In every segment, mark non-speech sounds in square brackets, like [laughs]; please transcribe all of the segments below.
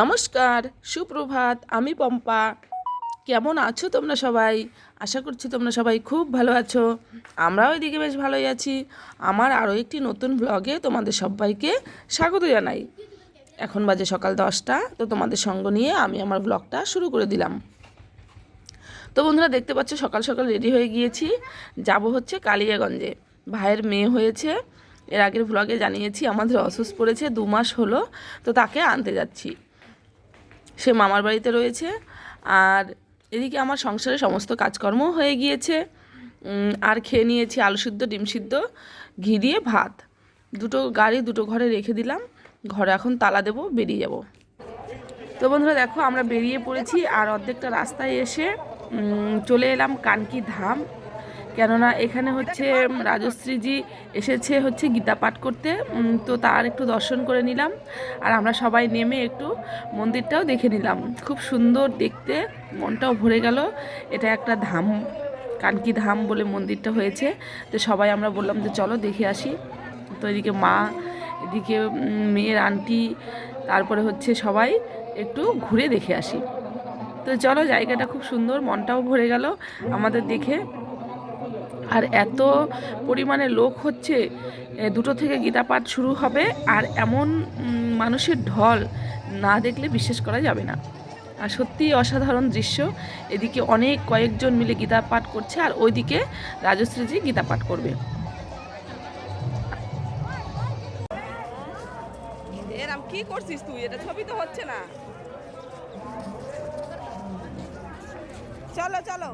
নমস্কার, সুপ্রভাত, আমি পম্পা। কেমন আছো তোমরা সবাই? আশা করছি তোমরা সবাই খুব ভালো আছো। আমরাও এদিকে বেশ ভালোই আছি। আমার আরও একটি নতুন ব্লগে তোমাদের সবাইকে স্বাগত জানাই। এখন বাজে সকাল দশটা, তো তোমাদের সঙ্গ নিয়ে আমি আমার ব্লগটা শুরু করে দিলাম। তো বন্ধুরা, দেখতে পাচ্ছ সকাল সকাল রেডি হয়ে গিয়েছি। যাব হচ্ছে কালিয়াগঞ্জে। ভাইয়ের মেয়ে হয়েছে। এর আগের ব্লগে জানিয়েছি, আমাদের অসুস্থ পড়েছে দু মাস হলো, তো তাকে আনতে যাচ্ছি। সে মামার বাড়িতে রয়েছে। আর এদিকে আমার সংসারে সমস্ত কাজকর্ম হয়ে গিয়েছে। আর খেয়ে নিয়েছি আলু সিদ্ধ, ডিম সিদ্ধ, ঘি দিয়ে ভাত। দুটো গাড়ি, দুটো ঘরে রেখে দিলাম। ঘরে এখন তালা দেবো, বেরিয়ে যাব। তো বন্ধুরা দেখো, আমরা বেরিয়ে পড়েছি আর অর্ধেকটা রাস্তায় এসে চলে এলাম কানকি ধাম। কেননা এখানে হচ্ছে রাজশ্রীজি এসেছে হচ্ছে গীতা পাঠ করতে তো তার একটু দর্শন করে নিলাম। আর আমরা সবাই নেমে একটু মন্দিরটাও দেখে নিলাম। খুব সুন্দর দেখতে, মনটাও ভরে গেল। এটা একটা ধাম, কানকি ধাম বলে মন্দিরটা হয়েছে। তো সবাই আমরা বললাম যে চলো দেখে আসি। তো এদিকে মা, এদিকে মেয়ের আন্টি, তারপরে হচ্ছে সবাই একটু ঘুরে দেখে আসি। তো চলো জায়গাটা খুব সুন্দর, মনটাও ভরে গেল আমাদের দেখে। আর এত পরিমাণে লোক হচ্ছে দুটো থেকে গীতা পাঠ শুরু হবে আর এমন মানুষের ঢল না দেখলে বিশ্বাস করা যাবে না। আর সত্যিই অসাধারণ দৃশ্য। এদিকে অনেক কয়েকজন মিলে গীতা পাঠ করছে আর ওইদিকে রাজশ্রীজি গীতা পাঠ করবে কি করছিস তুই? এটা ছবি তো হচ্ছে না। চলো চলো।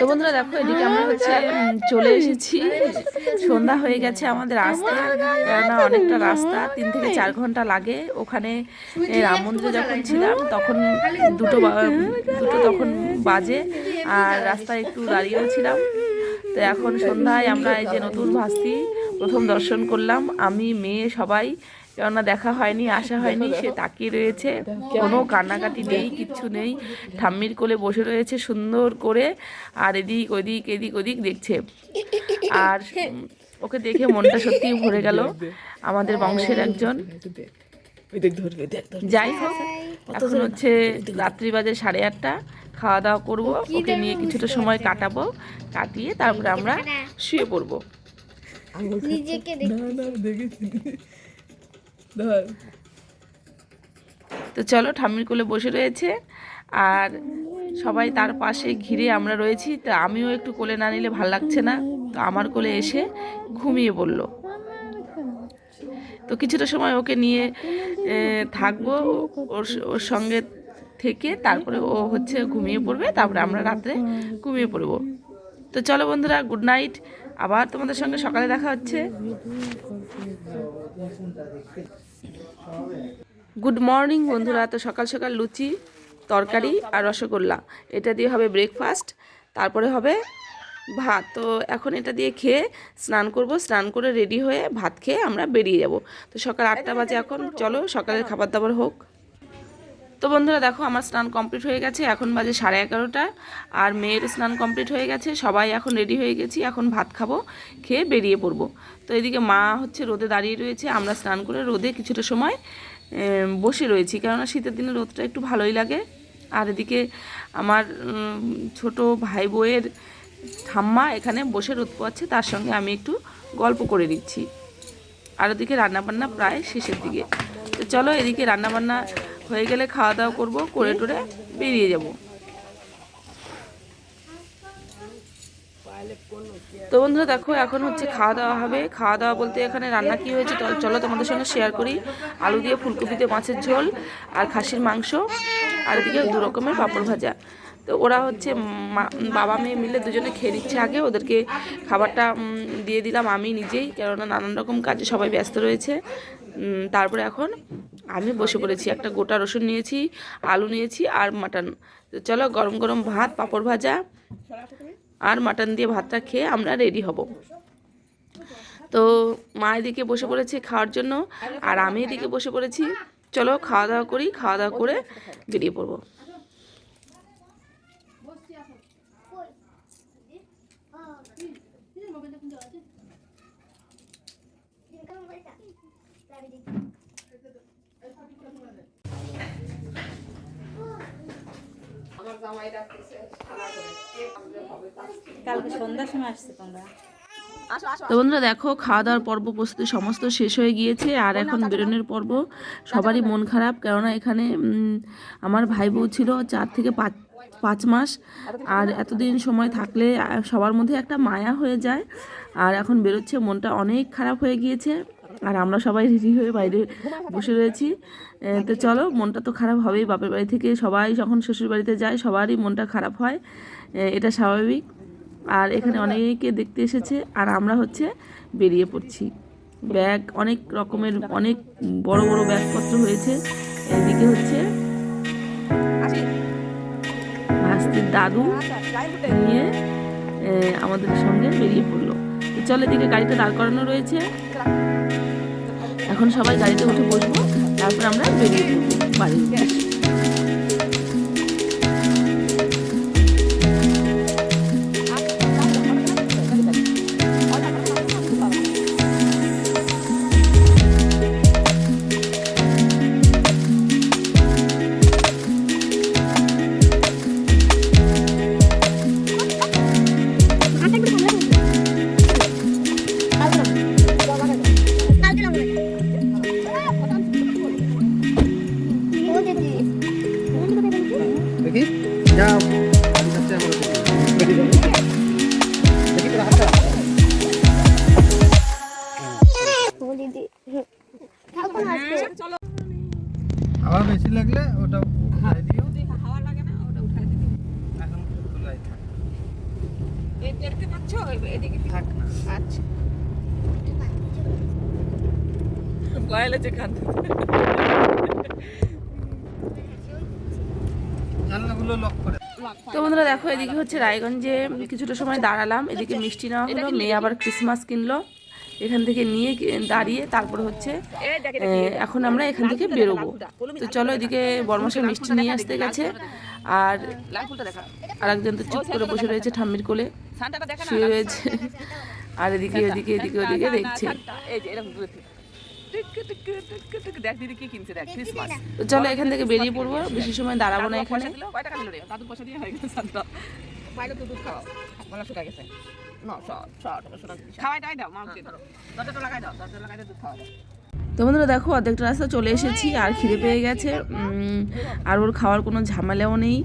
তো বন্ধুরা দেখো, এদিকে আমরা হচ্ছে চলে এসেছি। সন্ধ্যা হয়ে গেছে আমাদের আসতে। কেননা অনেকটা রাস্তা, তিন থেকে চার ঘণ্টা লাগে। ওখানে রাম মন্দিরে যখন ছিলাম, তখন দুটো দুটো তখন বাজে। আর রাস্তায় একটু দাঁড়িয়েও ছিলাম। তো এখন সন্ধ্যায় আমরা এই যে নতুন ভাস্তি প্রথম দর্শন করলাম। আমি মেয়ে সবাই। কেননা দেখা হয়নি আসা হয়নি সে তাকিয়ে রয়েছে। কোনো কান্নাকাটি নেই কিচ্ছু নেই। ঠাম্মির কোলে বসে রয়েছে সুন্দর করে। আর এদিক ওদিক এদিক ওদিক দেখছে। আর [laughs] ওকে দেখে মনটা সত্যিই ভরে গেল। আমাদের বংশের একজন। ওই দেখ ধরবে দেখ ধর যাই হোক এখন হচ্ছে রাত্রি বাজে সাড়ে আটটা খাওয়া দাওয়া করব ওকে নিয়ে কিছুটা সময় কাটাবো কাটিয়ে তারপরে আমরা শুয়ে পড়ব। নিজেকে না না দেখেছি। ধর। তো চলো ঠাম্মির কোলে বসে রয়েছে আর সবাই তার পাশে ঘিরে আমরা রয়েছি। তো আমিও একটু কোলে না নিলে ভালো লাগছে না। তো আমার কোলে এসে ঘুমিয়ে পড়ল। তো কিছুটা সময় ওকে নিয়ে থাকব ওর ওর সঙ্গে থেকে তারপরে ও হচ্ছে ঘুমিয়ে পড়বে, তারপরে আমরা রাত্রে ঘুমিয়ে পড়ব। তো চলো বন্ধুরা গুড নাইট আবার তোমাদের সঙ্গে সকালে দেখা হচ্ছে। গুড মর্নিং বন্ধুরা, তো সকাল সকাল লুচি, তরকারি আর রসগোল্লা। এটা দিয়ে হবে ব্রেকফাস্ট তারপরে হবে ভাত। তো এখন এটা দিয়ে খেয়ে স্নান করব। স্নান করে রেডি হয়ে ভাত খেয়ে আমরা বেরিয়ে যাব। তো সকাল আটটা বাজে এখন। চলো সকালের খাবার দাবার হোক। তো বন্ধুরা দেখো আমার স্নান কমপ্লিট হয়ে গেছে। এখন বাজে সাড়ে এগারোটা। আর মেয়ের স্নান কমপ্লিট হয়ে গেছে। সবাই এখন রেডি হয়ে গেছি। এখন ভাত খাব খেয়ে বেরিয়ে পড়ব। তো এদিকে মা হচ্ছে রোদে দাঁড়িয়ে রয়েছে। আমরা স্নান করে রোদে কিছুটা সময় বসে রয়েছি। কেননা শীতের দিনে রোদটা একটু ভালোই লাগে। আর এদিকে আমার ছোট ভাই বউয়ের ঠাম্মা এখানে বসে রোদ পোয়াচ্ছে, তার সঙ্গে আমি একটু গল্প করে দিচ্ছি। আর ওদিকে রান্নাবান্না প্রায় শেষের দিকে। তো চলো এদিকে রান্নাবান্না হয়ে গেলে খাওয়া দাওয়া করব, করে টোরে বেরিয়ে যাব। তো বন্ধুরা দেখো, এখন হচ্ছে খাওয়া দাওয়া হবে। খাওয়া দাওয়া বলতে এখানে রান্না কি হয়েছে চলো তোমাদের সঙ্গে শেয়ার করি। আলু দিয়ে ফুলকপিতে মাছের ঝোল আর খাসির মাংস। আর এদিকে দু রকমের পাঁপড় ভাজা। তো ওরা হচ্ছে বাবা মেয়ে মিলে দুজনে খেয়ে নিচ্ছে আগে, ওদেরকে খাবারটা দিয়ে দিলাম আমি নিজেই, কেননা নানান রকম কাজে সবাই ব্যস্ত রয়েছে। তারপরে এখন আমি বসে পড়েছি, একটা গোটা রসুন নিয়েছি, আলু নিয়েছি আর মাটন। তো চলো গরম গরম ভাত, পাঁপড় ভাজা আর মাটন দিয়ে ভাতটা খেয়ে আমরা রেডি হব। তো মা এদিকে বসে পড়েছে খাওয়ার জন্য, আর আমি এদিকে বসে পড়েছি। চলো খাওয়া দাওয়া করি, খাওয়া দাওয়া করে বেরিয়ে পড়ব কালকে সন্ধ্যার সময় আসছে তোমরা তো বন্ধুরা দেখো খাওয়া দাওয়ার পর্ব প্রস্তুতি সমস্ত শেষ হয়ে গিয়েছে আর এখন বেরোনোর পর্ব। সবারই মন খারাপ কেননা এখানে আমার ভাই বউ ছিল চার থেকে পাঁচ পাঁচ মাস আর এতদিন সময় থাকলে সবার মধ্যে একটা মায়া হয়ে যায় আর এখন বেরোচ্ছে মনটা অনেক খারাপ হয়ে গিয়েছে। আর আমরা সবাই রেডি হয়ে বাইরে বসে রয়েছি। তো চলো, মনটা তো খারাপ হবেই, বাপের বাড়ি থেকে সবাই যখন শ্বশুর বাড়িতে যায়, সবারই মনটা খারাপ হয়। এটা স্বাভাবিক। আর এখানে অনেকে দেখতে এসেছে, আর আমরা হচ্ছে বেরিয়ে পড়ছি। ব্যাগ অনেক রকমের, অনেক বড় বড় ব্যাগপত্র হয়েছে। এদিকে হচ্ছে দাদু নিয়ে আমাদের সঙ্গে বেরিয়ে পড়ল। চলো এদিকে গাড়িটা দাঁড় করানো রয়েছে। এখন সবাই গাড়িতে উঠে বসবো তারপর আমরা বেরিয়ে বাড়ি হাওয়া বেশি লাগলে ওটা উঠাই দিও। হাওয়া লাগে না ওটা উঠাই দিবি এখন খোলাই থাক। এই দেখতে পাচ্ছ? এদিকে থাক না। আচ্ছা। গয়ালে যে কান্দে জানলাগুলো লক করে তো বন্ধুরা দেখো এদিকে হচ্ছে রায়গঞ্জে কিছুটা সময় দাঁড়ালাম। এদিকে মিষ্টি নেওয়া হলো মেয়ে আবার ক্রিসমাস কিনলো। এখান থেকে নিয়ে দাঁড়িয়ে তারপর হচ্ছে এই দেখে এ, এখন আমরা এখান থেকে বেরোবো। তো চলো এদিকে বর্মাসের মিষ্টি নিয়ে আসতে গেছে। আর দেখা। আরেকজন তো চুপ করে বসে রয়েছে ঠাম্মির কোলে। সানটাটা দেখা না শুয়ে রয়েছে। আর এদিকে এদিকে এদিকে ওদিকে দেখছে। এই যে এরকম ঘুরে টিক টিক টিক টিক দেখ দিদি কি কিনছে দেখ ক্রিসমাস তো চলো এখান থেকে বেরিয়ে পড়ব বেশি সময় দাঁড়াবো না এখানে। পয়সা দিয়ে হয়ে গেল সানটা। তো দুধ খাওয়া গলা শুকা গেছে। না শর্ট শর্ট খাওয়াই দাও দাও মাউকে দরজাটা লাগাই দাও দরজা লাগাই দাও দুধ খাওয়া দাও। তো বন্ধুরা দেখো অর্ধেকটা রাস্তা চলে এসেছি আর খিদে পেয়ে গেছে। আর ওর খাওয়ার কোনো ঝামেলাও নেই।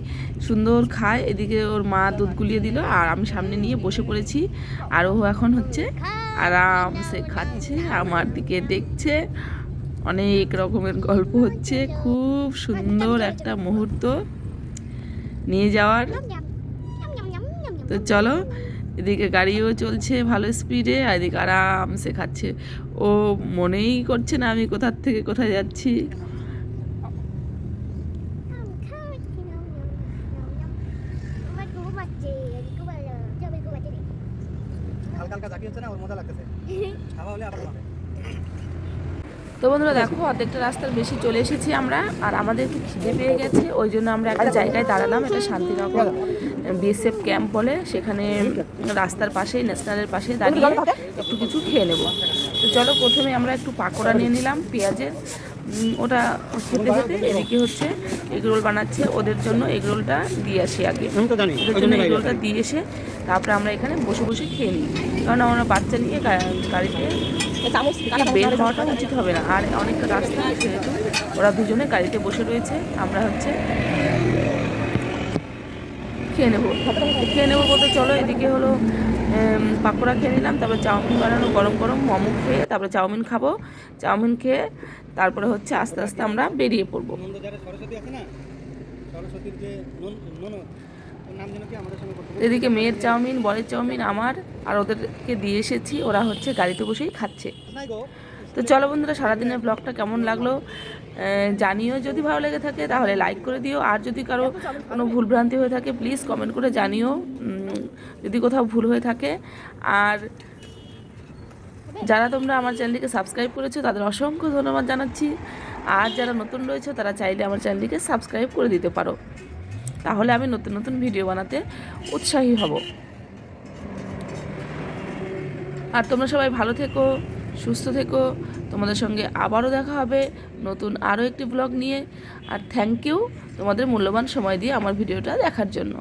সুন্দর খায় এদিকে ওর মা দুধ গুলিয়ে দিল আর আমি সামনে নিয়ে বসে পড়েছি। আর ও এখন হচ্ছে আরামসে খাচ্ছে আমার দিকে দেখছে। অনেক রকমের গল্প হচ্ছে খুব সুন্দর একটা মুহূর্ত। নিয়ে যাওয়ার। তো চলো এদিকে গাড়িও চলছে ভালো স্পিডে আর এদিকে আরামসে খাচ্ছে। ও মনেই করছে না আমি কোথার থেকে কোথায় যাচ্ছি। হালকা হালকা জাকি হচ্ছে না? ওর মজা লাগতেছে। [laughs] খাওয়া হলে আবার তো বন্ধুরা দেখো অর্ধেকটা রাস্তার বেশি চলে এসেছি আমরা আর আমাদেরকে খিদে পেয়ে গেছে ওই জন্য আমরা একটা জায়গায় দাঁড়ালাম এটা শান্তিনগর বিএসএফ ক্যাম্প বলে সেখানে রাস্তার পাশে ন্যাশনালের পাশে দাঁড়িয়ে একটু কিছু খেয়ে নেব। তো চলো প্রথমে আমরা একটু পাকোড়া নিয়ে নিলাম পেঁয়াজের। ওটা খেতে খেতে এদিকে হচ্ছে এগরোল বানাচ্ছে ওদের জন্য এগরোলটা দিয়ে আসি আগে। ওদের জন্য এগরোলটা দিয়ে এসে তারপরে আমরা এখানে বসে বসে খেয়ে নিই। কারণ আমরা বাচ্চা নিয়ে গাড়িতে বের হওয়াটা উচিত হবে না। আর অনেকটা রাস্তা যেহেতু ওরা দুজনে গাড়িতে বসে রয়েছে। আমরা হচ্ছে খেয়ে নেব। খেয়ে নেব বলতে চলো এদিকে হলো পাকোড়া খেয়ে নিলাম তারপরে চাউমিন বানানো গরম গরম মোমো খেয়ে তারপরে চাউমিন খাব। চাউমিন খেয়ে তারপরে হচ্ছে আস্তে আস্তে আমরা বেরিয়ে পড়ব। সরস্বতী আছে না সরস্বতীর যে এদিকে মেয়ের চাউমিন, বরের চাউমিন আমার, আর ওদেরকে দিয়ে এসেছি, ওরা হচ্ছে গাড়িতে বসেই খাচ্ছে। তো চলো বন্ধুরা, সারাদিনের ব্লগটা কেমন লাগল জানিও। যদি ভালো লেগে থাকে, তাহলে লাইক করে দিও। আর যদি কারও কোনো ভুলভ্রান্তি হয়ে থাকে প্লিজ কমেন্ট করে জানিও। যদি কোথাও ভুল হয়ে থাকে। আর যারা তোমরা আমার চ্যানেলটিকে সাবস্ক্রাইব করেছ, তাদের অসংখ্য ধন্যবাদ জানাচ্ছি। আর যারা নতুন রয়েছে, তারা চাইলে আমার চ্যানেলটিকে সাবস্ক্রাইব করে দিতে পারো। তাহলে আমি নতুন নতুন ভিডিও বানাতে উৎসাহী হব। আর তোমরা সবাই ভালো থেকো, সুস্থ থেকো। তোমাদের সঙ্গে আবারও দেখা হবে নতুন আরও একটি ব্লগ নিয়ে। আর থ্যাংক ইউ তোমাদের মূল্যবান সময় দিয়ে আমার ভিডিওটা দেখার জন্য।